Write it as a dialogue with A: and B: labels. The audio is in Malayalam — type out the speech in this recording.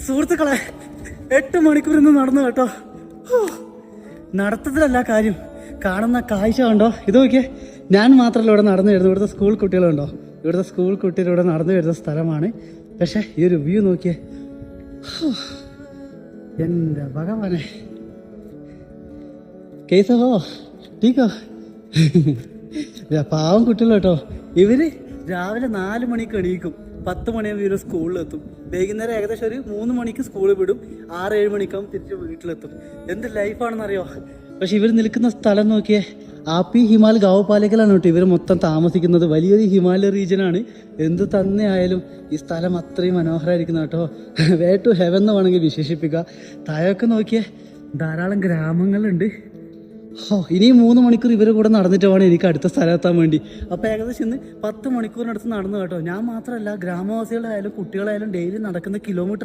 A: സുഹൃത്തുക്കളെ എട്ട് മണിക്കൂർ ഇന്ന് നടന്നു കേട്ടോ. നടത്തത്തിലല്ല കാര്യം. കാണുന്ന കാഴ്ച ഉണ്ടോ ഇത് നോക്കിയേ ഞാൻ മാത്രമല്ല ഇവിടെ നടന്നു വരുന്നത്. ഇവിടുത്തെ സ്കൂൾ കുട്ടികളുണ്ടോ? ഇവിടുത്തെ സ്കൂൾ കുട്ടികൾ ഇവിടെ നടന്നു വരുന്ന സ്ഥലമാണ്. പക്ഷേ ഈ ഒരു വ്യൂ നോക്കിയേ. എന്റെ ഭഗവാനെ. കേസോ ടീക്കോ? പാവം കുട്ടികൾ കേട്ടോ. ഇവർ രാവിലെ നാല് മണിക്ക് എണീക്കും. പത്ത് മണിയാകുമ്പോൾ ഇവർ സ്കൂളിലെത്തും വൈകുന്നേരം ഏകദേശം ഒരു മൂന്ന് മണിക്ക് സ്കൂളിൽ വിടും. ആറ് ഏഴ് മണിക്കാകും തിരിച്ച് വീട്ടിലെത്തും. എന്ത് ലൈഫാണെന്നറിയോ പക്ഷെ ഇവർ നിൽക്കുന്ന സ്ഥലം നോക്കിയേ ആപ്പി ഹിമാൽ ഗാവപാലിക്കലാണ് കേട്ടോ ഇവർ മൊത്തം താമസിക്കുന്നത്. വലിയൊരു ഹിമാലയ റീജിയനാണ് എന്ത് തന്നെ ആയാലും ഈ സ്ഥലം അത്രയും മനോഹരമായിരിക്കുന്ന കേട്ടോ. വേ ടു ഹെവൻ എന്ന് വേണമെങ്കിൽ വിശേഷിപ്പിക്കുക താഴെയൊക്കെ നോക്കിയേ ധാരാളം ഗ്രാമങ്ങളുണ്ട്. ഇനി മൂന്ന് മണിക്കൂർ ഇവരെ കൂടെ നടന്നിട്ട് വേണം എനിക്ക് അടുത്ത സ്ഥലത്താൻ വേണ്ടി. അപ്പോൾ ഏകദേശം ഇന്ന് പത്ത് മണിക്കൂറിനടുത്ത് നടന്നു കേട്ടോ. ഞാൻ മാത്രമല്ല ഗ്രാമവാസികളായാലും കുട്ടികളായാലും ഡെയിലി നടക്കുന്ന കിലോമീറ്റർ